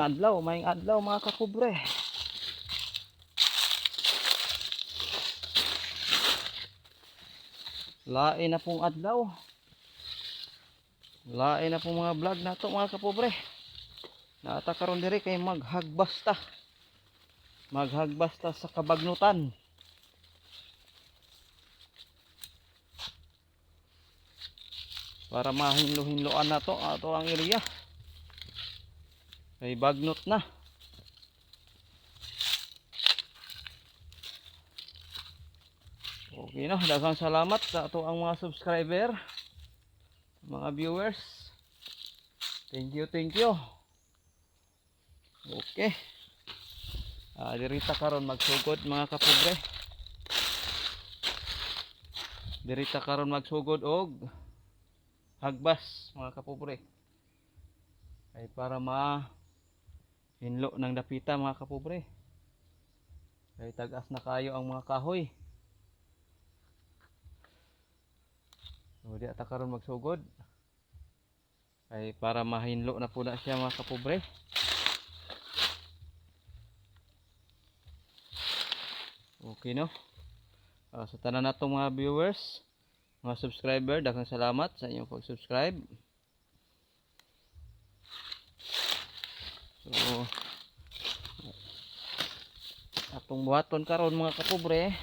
Maing adlaw, maing adlaw mga kakubre. Lain na pong adlaw. Lain na pong mga vlog nato mga kapobre. Naata karon diri kay maghagbasta. Maghagbasta sa kabagnutan. Para mahinlo-hinloan na to ato ang area. Kay bagnot na. Okay na, daghang salamat sa ato ang mga subscriber, mga viewers. Thank you, thank you. Okay. Ah, dirita karon magsugod mga kapobre. Dirita karon magsugod og hagbas mga kapobre. Ay para ma hinlo ng dapita mga kapobre. Kay tagas na kayo ang mga kahoy. So di ata karon magsugod. Ay para mahinlo na po na siya mga kapobre. Okay no? Ah, sa tanan natong mga viewers, mga subscriber, daghang salamat sa inyong pag-subscribe. So atong buhaton karon mga kapobre.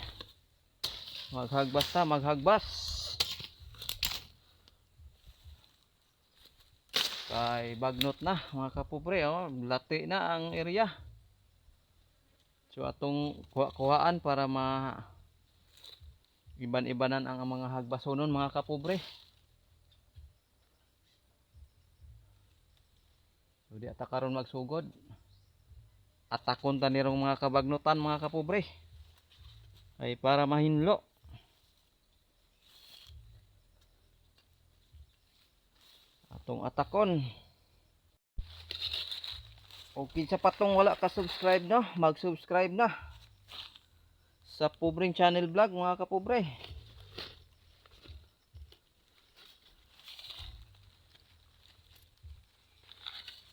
Maghagbas ta, maghagbas. Kay bagnot na mga kapobre, oh, lati na ang area. So atong kuha-kuhaan para ma iban-ibanan ang mga hagbasonon mga kapobre. So di ata karon magsugod. Atakon ta nirong mga kabagnutan mga kapobre. Ay para mahinlo. Atong atakon. Okay sa patong wala ka subscribe no, mag-subscribe na sa Pobreng Channel Vlog mga kapobre.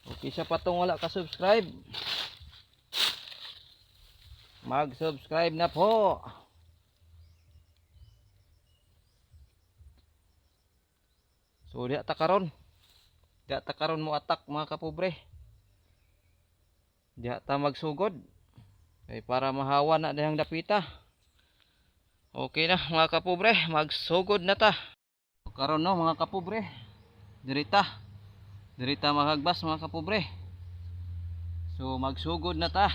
Okay sa patong wala ka subscribe. Mag-subscribe na po. So di ata karon. Di ata karon mo atak mga kapobre. Di ata magsugod. Kay para mahawa na dihang dapita. Okay na mga kapobre, magsugod na ta. Karon no mga kapobre. Dirita. Dirita maghagbas mga kapobre. So magsugod na ta.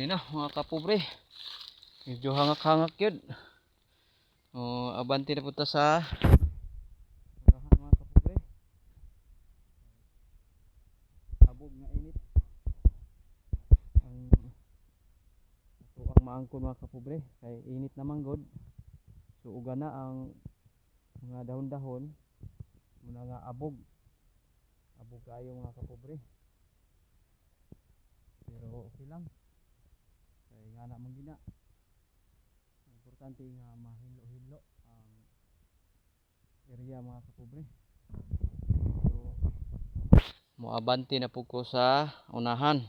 Okay na mga kapobre. Medyo hangak-hangak yun. O, abante na punta sa unahan mga kapobre. Abog nga init. Ang ito ang maangkon mga kapobre. Kay init naman god. So uga na ang mga dahon-dahon. Muna nga abog. Abog kayo mga kapobre. Pero okay lang. Kaya nga na mong gina. Importante nga mahilo-hilo ang area mga kapobre. So, muabante na po ko sa unahan.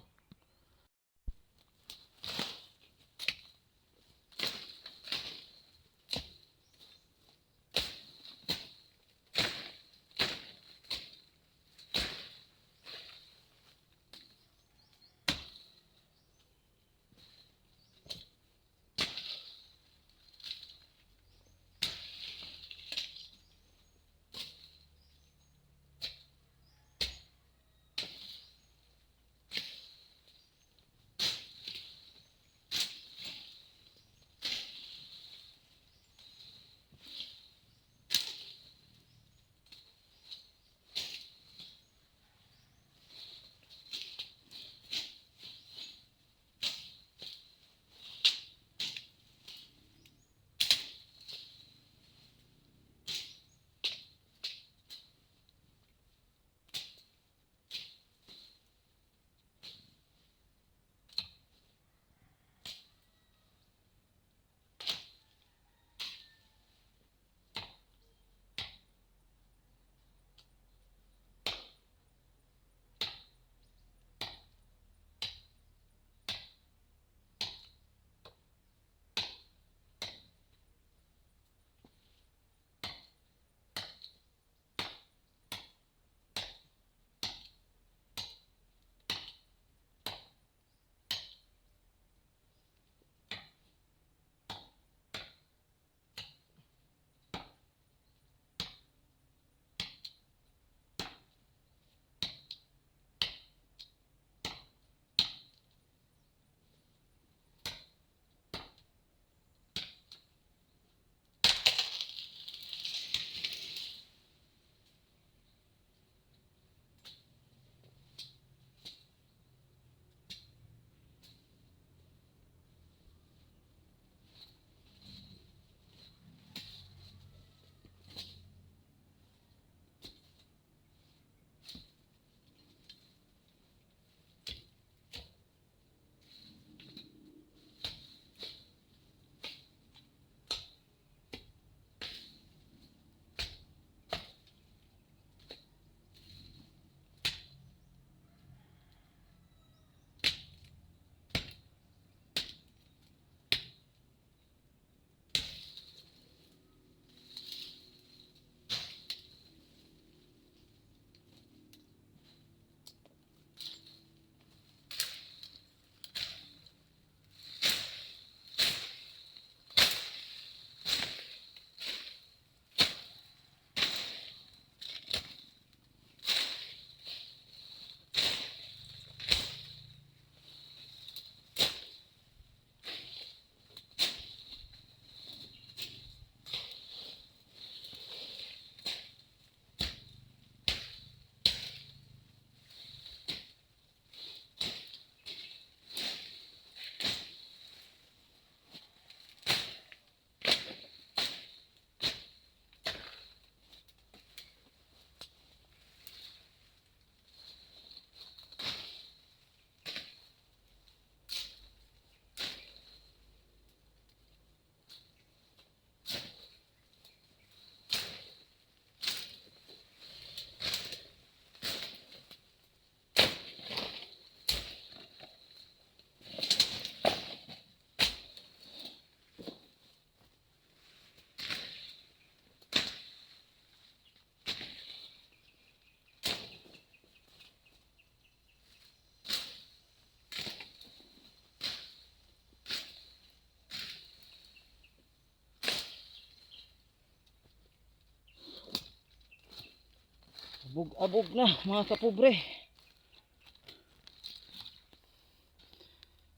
Abog-abog na mga kapobre.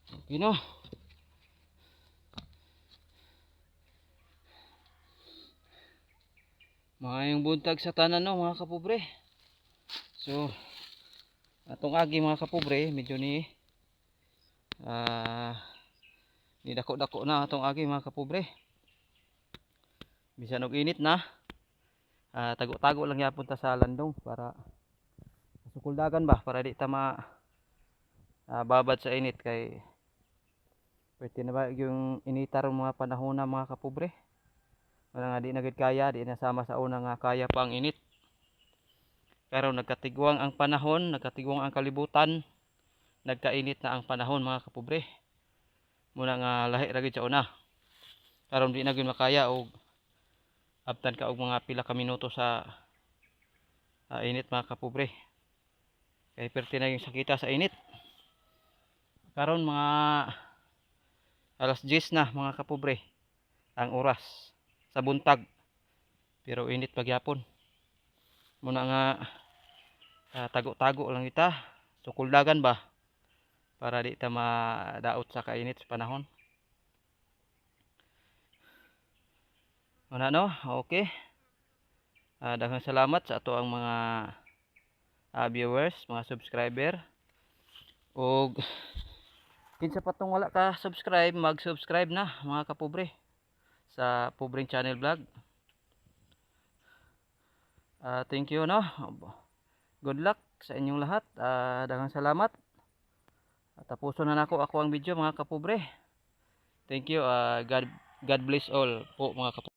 Okay Gino. Maayong buntag sa tanan no mga kapobre. So atong agi mga kapobre medyo ni ah ni dako-dako na atong agi mga kapobre. Bisan og init na. Ah, tago-tago lang yapon ta sa landong para sukuldagan ba para di ta ma ah, babad sa init kay pwede na ba yung initar mga panahon na mga kapobre. Wala nga di na gid kaya, di na sama sa una nga kaya pa ang init. Pero nagkatigwang ang panahon, nagkatigwang ang kalibutan, nagkainit na ang panahon mga kapobre. Muna nga lahi ra gid sa una. Karon di na gid makaya og abtan ka og mga pila ka minuto sa ah, init mga kapobre. Kay perti na yung sakita sa init. Karon mga alas 10 na mga kapobre ang oras sa buntag. Pero init pagyapon. Muna nga ah, tago-tago lang kita sukuldagan ba? Para di ta madaot sa kainit sa panahon Muna no okay Ah, daghang salamat sa ato ang mga ah, viewers mga subscriber ug kinsa pa tong wala ka subscribe mag-subscribe na mga kapobre sa Pobreng Channel Vlog. Ah, thank you no. Good luck sa inyong lahat. Ah, daghang salamat. At tapuson na nako ako ang video mga kapobre. Thank you. Ah, God God bless all po mga kapobre.